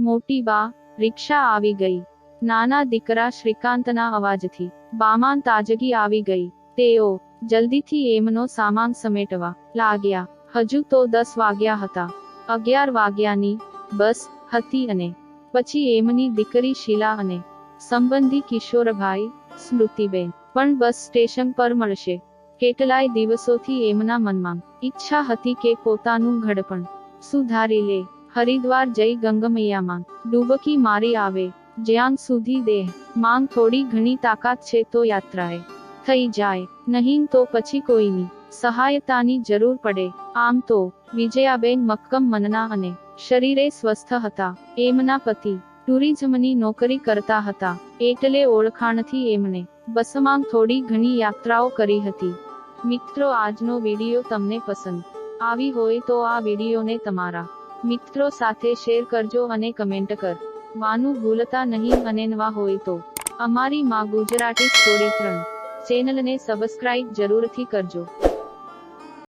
મોટી બા, રિક્ષા આવી ગઈ. નાના દીકરા શ્રીકાંતના અવાજથી. બામાં તાજગી આવી ગઈ. તેઓ, જલ્દીથી એમનો સામાન સમેટવા લાગ્યા. હજુ તો દસ વાગ્યા હતા. અગિયાર વાગ્યાની બસ હતી અને પછી એમની દીકરી શીલા અને સંબંધી કિશોરભાઈ, સ્મૃતિબેન પણ બસ સ્ટેશન પર મળશે. કેટલાય દિવસોથી એમના મનમાં ઈચ્છા હતી કે પોતાનું ઘડપણ સુધારી લે. હરિદ્વાર જઈ ગંગમૈયામાં. ડૂબકી મારી આવે. જ્યાં સુધી દેહ. માંગ થોડી ઘણી તાકાત છે તો યાત્રાએ. થઈ જાય. નહીં તો પછી કોઈની. સહાયતાની જરૂર પડે. આમ તો, વિજયાબેન મક્કમ મનના અને શરીરે સ્વસ્થ હતા. એમના પતિ, ટુરિઝમની નોકરી કરતા હતા. એટલે ઓળખાણથી એમણે બસમાં થોડી ઘણી યાત્રાઓ કરી હતી. મિત્રો, આજનો વીડિયો તમને પસંદ આવી હોય તો આ વિડીયોને તમારા મિત્રો સાથે શેર કરજો અને કમેન્ટ કર. વાનું ભૂલતા નહીં અને નવા હોય તો. અમારી માં ગુજરાતી સ્ટોરી ત્રણ. ચેનલને સબસ્ક્રાઇબ જરૂરથી કરજો.